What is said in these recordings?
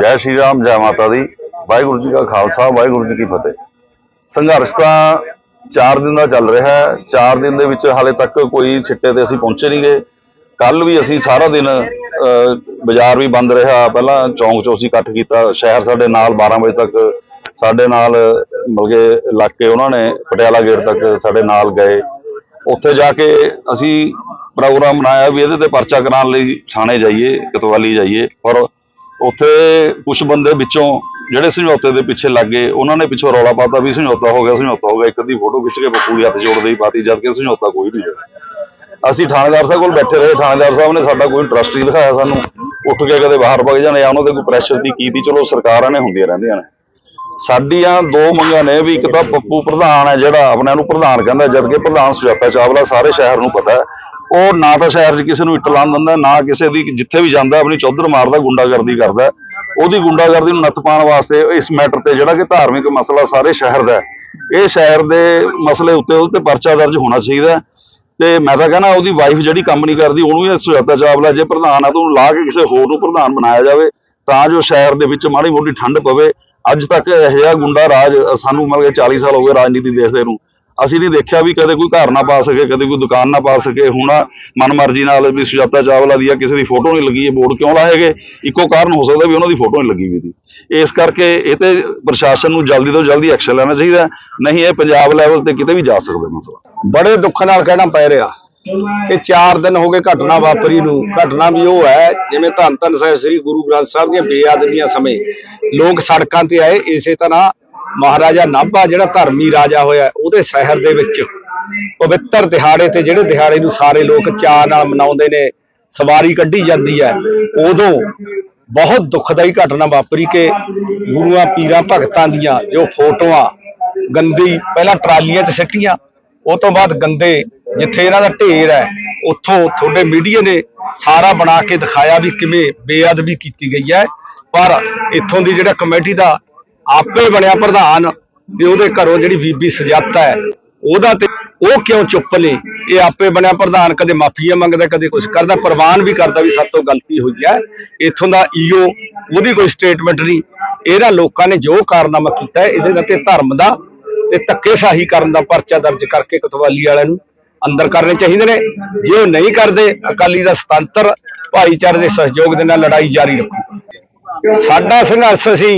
ਜੈ ਸ਼੍ਰੀ ਰਾਮ, ਜੈ ਮਾਤਾ ਦੀ। ਵਾਹਿਗੁਰੂ ਜੀ ਕਾ ਖਾਲਸਾ, ਵਾਹਿਗੁਰੂ ਜੀ ਕੀ ਫਤਿਹ। ਸੰਘਰਸ਼ ਤਾਂ 4 ਦਿਨ ਦਾ ਚੱਲ ਰਿਹਾ ਹੈ। 4 ਦਿਨ ਦੇ ਵਿੱਚ ਹਾਲੇ ਤੱਕ ਕੋਈ ਸਿੱਟੇ ਤੇ ਅਸੀਂ ਪਹੁੰਚੇ ਨਹੀਂ ਗਏ। ਕੱਲ ਵੀ ਅਸੀਂ ਸਾਰਾ ਦਿਨ ਬਾਜ਼ਾਰ ਵੀ ਬੰਦ ਰਿਹਾ। ਪਹਿਲਾਂ ਚੌਂਕ 'ਚੋਂ ਅਸੀਂ ਇਕੱਠ ਕੀਤਾ। ਸ਼ਹਿਰ ਸਾਡੇ ਨਾਲ 12 ਵਜੇ ਤੱਕ, ਸਾਡੇ ਨਾਲ, ਮਤਲਬ ਕਿ ਇਲਾਕੇ ਉਹਨਾਂ ਨੇ, ਪਟਿਆਲਾ ਗੇਟ ਤੱਕ ਸਾਡੇ ਨਾਲ ਗਏ। ਉੱਥੇ ਜਾ ਕੇ ਅਸੀਂ ਪ੍ਰੋਗਰਾਮ ਬਣਾਇਆ ਵੀ ਇਹਦੇ ਤੇ ਪਰਚਾ ਕਰਾਉਣ ਲਈ ਥਾਣੇ ਜਾਈਏ, ਕਤਵਾਲੀ ਜਾਈਏ। ਪਰ ਉੱਥੇ ਕੁਝ ਬੰਦੇ ਵਿੱਚੋਂ ਜਿਹੜੇ ਸਮਝੌਤੇ ਦੇ ਪਿੱਛੇ ਲੱਗ ਗਏ ਉਹਨਾਂ ਨੇ ਪਿੱਛੋਂ ਰੌਲਾ ਪਾਤਾ, ਵੀ ਸਮਝੌਤਾ ਹੋ ਗਿਆ, ਸਮਝੌਤਾ ਹੋ ਗਿਆ। ਇੱਕ ਅੱਧੀ ਫੋਟੋ ਖਿੱਚ ਕੇ ਬਕੂਲੀ ਹੱਥ ਜੋੜਦੇ ਹੀ ਪਾਤੀ, ਜਦ ਕਿ ਸਮਝੌਤਾ ਕੋਈ ਨਹੀਂ ਹੋਇਆ। ਅਸੀਂ ਥਾਣੇਦਾਰ ਸਾਹਿਬ ਕੋਲ ਬੈਠੇ ਰਹੇ, ਥਾਣੇਦਾਰ ਸਾਹਿਬ ਨੇ ਸਾਡਾ ਕੋਈ ਇੰਟਰਸਟ ਨਹੀਂ ਦਿਖਾਇਆ ਸਾਨੂੰ। ਉੱਠ ਕੇ ਕਦੇ ਬਾਹਰ ਵਗ ਜਾਣੇ ਆ ਉਹਨਾਂ ਦੇ ਕੋਈ ਪ੍ਰੈਸ਼ਰ ਦੀ ਕੀਤੀ ਚਲੋ ਸਰਕਾਰਾਂ ਨੇ ਹੁੰਦੀਆਂ ਰਹਿੰਦੀਆਂ ਨੇ। ਸਾਡੀਆਂ ਦੋ ਮੰਗਾਂ ਨੇ ਵੀ ਇੱਕ ਤਾਂ ਪੱਪੂ ਪ੍ਰਧਾਨ ਹੈ ਜਿਹੜਾ ਆਪਣੇ ਨੂੰ ਪ੍ਰਧਾਨ ਕਹਿੰਦਾ ਜਦ ਕਿ ਪ੍ਰਧਾਨ ਸੁਜਾਤਾ ਚਾਵਲਾ ਸਾਰੇ ਸ਼ਹਿਰ ਨੂੰ ਪਤਾ ਹੈ। ਉਹ ਨਾ ਤਾਂ ਸ਼ਹਿਰ 'ਚ ਕਿਸੇ ਨੂੰ ਇੱਟ ਲਾਉਣ ਦਿੰਦਾ, ਨਾ ਕਿਸੇ ਦੀ ਜਿੱਥੇ ਵੀ ਜਾਂਦਾ, ਆਪਣੀ ਚੌਧਰ ਮਾਰਦਾ, ਗੁੰਡਾਗਰਦੀ ਕਰਦਾ ਉਹਦੀ ਗੁੰਡਾਗਰਦੀ ਨੂੰ ਨੱਥ ਪਾਉਣ ਵਾਸਤੇ ਇਸ ਮੈਟਰ ਤੇ ਜਿਹੜਾ ਕਿ ਧਾਰਮਿਕ ਮਸਲਾ ਸਾਰੇ ਸ਼ਹਿਰ ਦਾ ਇਹ ਸ਼ਹਿਰ ਦੇ ਮਸਲੇ ਉੱਤੇ ਉਹਦੇ ਤੇ ਪਰਚਾ ਦਰਜ ਹੋਣਾ ਚਾਹੀਦਾ ਹੈ। ਤੇ ਮੈਂ ਤਾਂ ਕਹਿੰਦਾ ਉਹਦੀ ਵਾਈਫ ਜਿਹੜੀ ਕੰਮ ਨਹੀਂ ਕਰਦੀ, ਉਹਨੂੰ ਵੀ ਸੁਜਾਤਾ ਚਾਵਲਾ ਜੇ ਪ੍ਰਧਾਨ ਆ ਤਾਂ ਉਹਨੂੰ ਲਾ ਕੇ ਕਿਸੇ ਹੋਰ ਨੂੰ ਪ੍ਰਧਾਨ ਬਣਾਇਆ ਜਾਵੇ, ਤਾਂ ਜੋ ਸ਼ਹਿਰ ਦੇ ਵਿੱਚ ਮਾੜੀ ਮੋਟੀ ਠੰਡ ਪਵੇ। ਅੱਜ ਤੱਕ ਇਹ ਜਿਹਾ ਗੁੰਡਾ ਰਾਜ ਸਾਨੂੰ ਮਤਲਬ ਕਿ 40 ਸਾਲ ਹੋ ਗਏ ਰਾਜਨੀਤੀ ਦੇਖਦੇ ਨੂੰ। ਅਸੀਂ ਨਹੀਂ ਦੇਖਿਆ ਵੀ ਕਦੇ ਕੋਈ ਘਰ ਨਾ ਪਾ ਸਕੇ, ਕਦੇ ਕੋਈ ਦੁਕਾਨ ਨਾ ਪਾ ਸਕੇ। ਹੁਣ ਮਨਮਰਜ਼ੀ ਨਾਲ ਵੀ ਸੁਜਾਤਾ ਚਾਵਲਾ ਦੀ ਆ, ਕਿਸੇ ਦੀ ਫੋਟੋ ਨਹੀਂ ਲੱਗੀ, ਇਹ ਬੋਰਡ ਕਿਉਂ ਲਾਏਗੇ? ਇੱਕੋ ਕਾਰਨ ਹੋ ਸਕਦਾ ਵੀ ਉਹਨਾਂ ਦੀ ਫੋਟੋ ਨਹੀਂ ਲੱਗੀ ਵੀ ਦੀ ਇਸ ਕਰਕੇ ਇਹ ਤੇ ਪ੍ਰਸ਼ਾਸਨ ਨੂੰ ਜਲਦੀ ਤੋਂ ਜਲਦੀ ਐਕਸ਼ਨ ਲੈਣਾ ਚਾਹੀਦਾ। ਨਹੀਂ, ਇਹ ਪੰਜਾਬ ਲੈਵਲ ਤੇ ਕਿਤੇ ਵੀ ਜਾ ਸਕਦਾ ਮਸਲਾ ਬੜੇ ਦੁੱਖ ਨਾਲ ਕਹਿਣਾ ਪੈ ਰਿਹਾ। ਕਿ 4 ਦਿਨ ਹੋ ਗਏ ਘਟਨਾ ਵਾਪਰੀ ਨੂੰ। ਘਟਨਾ ਵੀ ਉਹ ਹੈ, ਜਿਵੇਂ ਧੰਨ ਧੰਨ ਸਾਹਿਬ ਸ੍ਰੀ ਗੁਰੂ ਗ੍ਰੰਥ ਸਾਹਿਬ ਦੀਆਂ ਬੇਅਦਬੀਆਂ ਸਮੇਂ ਲੋਕ ਸੜਕਾਂ ਤੇ ਆਏ, ਇਸੇ ਤਰ੍ਹਾਂ ਮਹਾਰਾਜਾ ਨਾਭਾ ਜਿਹੜਾ ਧਰਮੀ ਰਾਜਾ ਹੋਇਆ, ਉਹਦੇ ਸ਼ਹਿਰ ਦੇ ਵਿੱਚ ਪਵਿੱਤਰ ਦਿਹਾੜੇ ਤੇ ਜਿਹੜੇ ਦਿਹਾੜੇ ਨੂੰ ਸਾਰੇ ਲੋਕ ਚਾਅ ਨਾਲ ਮਨਾਉਂਦੇ ਨੇ, ਸਵਾਰੀ ਕੱਢੀ ਜਾਂਦੀ ਹੈ। ਉਦੋਂ ਬਹੁਤ ਦੁਖਦਾਈ ਘਟਨਾ ਵਾਪਰੀ ਕਿ ਗੁਰੂਆਂ ਪੀਰਾਂ ਭਗਤਾਂ ਦੀਆਂ ਜੋ ਫੋਟੋਆਂ, ਗੰਦੀ, ਪਹਿਲਾਂ ਟਰਾਲੀਆਂ 'ਚ ਸਿੱਟੀਆਂ, ਉਹ ਤੋਂ ਬਾਅਦ ਗੰਦੇ ਜਿੱਥੇ ਇਹਨਾਂ ਦਾ ਢੇਰ ਹੈ, ਉੱਥੋਂ ਤੁਹਾਡੇ ਮੀਡੀਆ ਨੇ ਸਾਰਾ ਬਣਾ ਕੇ ਦਿਖਾਇਆ ਵੀ ਕਿਵੇਂ ਬੇਅਦਬੀ ਕੀਤੀ ਗਈ ਹੈ। ਪਰ ਇੱਥੋਂ ਦੀ ਜਿਹੜਾ ਕਮੇਟੀ ਦਾ ਆਪੇ ਬਣਿਆ ਪ੍ਰਧਾਨ ਤੇ ਉਹਦੇ ਘਰੋਂ ਜਿਹੜੀ ਬੀਬੀ ਸਜਾਤਾ ਹੈ, ਉਹਦਾ ਤੇ ਉਹ ਕਿਉਂ ਚੁੱਪ ਨੇ? ਇਹ ਆਪੇ ਬਣਿਆ ਪ੍ਰਧਾਨ, ਕਦੇ ਮਾਫੀਆ ਮੰਗਦਾ, ਕਦੇ ਕੁਝ ਕਰਦਾ, ਪ੍ਰਵਾਨ ਵੀ ਕਰਦਾ ਵੀ ਸਾਡੇ ਤੋਂ ਗਲਤੀ ਹੋਈ ਹੈ। ਇੱਥੋਂ ਦਾ ਈਓ, ਉਹਦੀ ਕੋਈ ਸਟੇਟਮੈਂਟ ਨਹੀਂ। ਇਹਨਾਂ ਲੋਕਾਂ ਨੇ ਜੋ ਕਾਰਨਾਮਾ ਕੀਤਾ ਇਹਦੇ ਨਾਲ ਤੇ ਧਰਮ ਦਾ ਤੇ ਧੱਕੇਸ਼ਾਹੀ ਕਰਨ ਦਾ ਪਰਚਾ ਦਰਜ ਕਰਕੇ ਕਤਵਾਲੀ ਵਾਲਿਆਂ ਨੂੰ ਅੰਦਰ ਕਰਨੇ ਚਾਹੀਦੇ ਨੇ। ਜੇ ਉਹ ਨਹੀਂ ਕਰਦੇ, ਅਕਾਲੀ ਦਾ ਸੁਤੰਤਰ, ਭਾਈਚਾਰੇ ਦੇ ਸਹਿਯੋਗ ਦੇ ਨਾਲ ਲੜਾਈ ਜਾਰੀ ਰੱਖੂ। ਸਾਡਾ ਸੰਘਰਸ਼ ਅਸੀਂ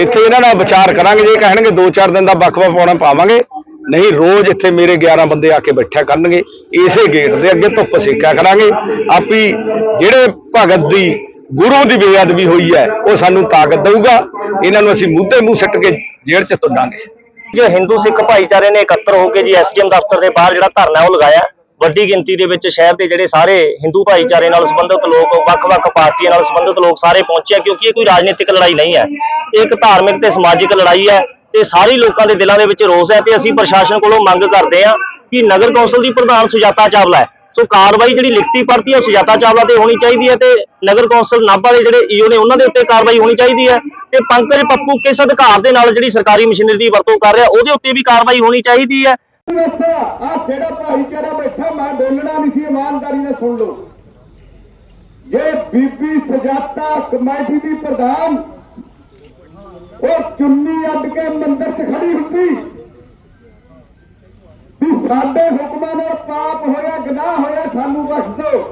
ਇੱਥੇ ਇਹਨਾਂ ਨਾਲ ਵਿਚਾਰ ਕਰਾਂਗੇ, ਜੇ ਕਹਿਣਗੇ 2-4 ਦਿਨ ਦਾ ਵਕਫਾ ਪਾਉਣਾ ਪਾਵਾਂਗੇ। ਨਹੀਂ, ਰੋਜ਼ ਇੱਥੇ ਮੇਰੇ 11 ਬੰਦੇ ਆ ਕੇ ਬੈਠਿਆ ਕਰਨਗੇ। ਇਸੇ ਗੇਟ ਦੇ ਅੱਗੇ ਧੁੱਪ ਸੇਕਿਆ ਕਰਾਂਗੇ। ਆਪੀ ਜਿਹੜੇ ਭਗਤ ਦੀ, ਗੁਰੂ ਦੀ ਬੇਅਦਬੀ ਹੋਈ ਹੈ, ਉਹ ਸਾਨੂੰ ਤਾਕਤ ਦੇਊਗਾ। ਇਹਨਾਂ ਨੂੰ ਅਸੀਂ ਮੂੰਹ ਮੂੰਹ ਸਿੱਟ ਕੇ ਜੇਲ੍ਹ 'ਚ ਤੁੰਡਾਂਗੇ ਜੋ ਹਿੰਦੂ ਸਿੱਖ ਭਾਈਚਾਰੇ ਨੇ ਇਕੱਤਰ ਹੋ ਕੇ ਜੀ ਐਸਡੀਐਮ ਦਫ਼ਤਰ ਦੇ ਬਾਹਰ ਜਿਹੜਾ ਧਰਨਾ ਉਹ ਲਗਾਇਆ, ਵੱਡੀ ਗਿਣਤੀ ਦੇ ਵਿੱਚ ਸ਼ਹਿਰ ਦੇ ਜਿਹੜੇ ਸਾਰੇ ਹਿੰਦੂ ਭਾਈਚਾਰੇ ਨਾਲ ਸੰਬੰਧਿਤ ਲੋਕ, ਵੱਖ-ਵੱਖ ਪਾਰਟੀਆਂ ਨਾਲ ਸੰਬੰਧਿਤ ਲੋਕ ਸਾਰੇ ਪਹੁੰਚੇ ਕਿਉਂਕਿ ਇਹ ਕੋਈ ਰਾਜਨੀਤਿਕ ਲੜਾਈ ਨਹੀਂ ਹੈ। ਇਹ ਇੱਕ ਧਾਰਮਿਕ ਤੇ ਸਮਾਜਿਕ ਲੜਾਈ ਹੈ ਤੇ ਸਾਰੇ ਲੋਕਾਂ ਦੇ ਦਿਲਾਂ ਦੇ ਵਿੱਚ ਰੋਸ ਹੈ ਤੇ ਅਸੀਂ ਪ੍ਰਸ਼ਾਸਨ ਕੋਲੋਂ ਮੰਗ ਕਰਦੇ ਹਾਂ ਕਿ ਨਗਰ ਕੌਂਸਲ ਦੀ ਪ੍ਰਧਾਨ ਸੁਜਾਤਾ ਚਾਵਲਾ ਹੈ। ਸੋ ਕਾਰਵਾਈ ਜਿਹੜੀ ਲਿਖਤੀ ਪੜਤੀ ਹੈ ਸੁਜਾਤਾ ਚਾਵਲਾ ਤੇ ਹੋਣੀ ਚਾਹੀਦੀ ਹੈ ਤੇ ਨਗਰ ਕੌਂਸਲ ਨਾਭਾ ਦੇ ਜਿਹੜੇ ਈਓ ਨੇ, ਉਹਨਾਂ ਦੇ ਉੱਤੇ ਕਾਰਵਾਈ ਹੋਣੀ ਚਾਹੀਦੀ ਹੈ ਤੇ ਪੰਕਜ ਪੱਪੂ ਕਿਸ ਅਧਿਕਾਰ ਦੇ ਨਾਲ ਜਿਹੜੀ ਸਰਕਾਰੀ ਮਸ਼ੀਨਰੀ ਦੀ ਵਰਤੋਂ ਕਰ ਰਿਹਾ, ਉਹਦੇ ਉੱਤੇ ਵੀ ਕਾਰਵਾਈ ਹੋਣੀ ਚਾਹੀਦੀ ਹੈ। ਆ ਜਿਹੜਾ ਭਾਈਚਾਰਾ ਬੈਠਾ, ਮੈਂ ਬੋਲਣਾ ਨਹੀਂ ਸੀ, ਇਮਾਨਦਾਰੀ ਨਾਲ ਸੁਣ ਲਓ। ਜੇ ਬੀਬੀ ਸਜਾਤਾ ਕਮੇਟੀ ਦੀ ਪ੍ਰਧਾਨ, ਉਹ ਚੁੰਨੀ ਅੱਡ ਕੇ ਮੰਦਰ 'ਚ ਖੜੀ ਹੁੰਦੀ ਸਾਡੇ ਹੁਕਮਾਂ ਨਾਲ ਪਾਪ ਹੋਇਆ ਗੁਨਾਹ ਹੋਇਆ ਸਾਨੂੰ ਬਖਸ਼ ਦਿਓ।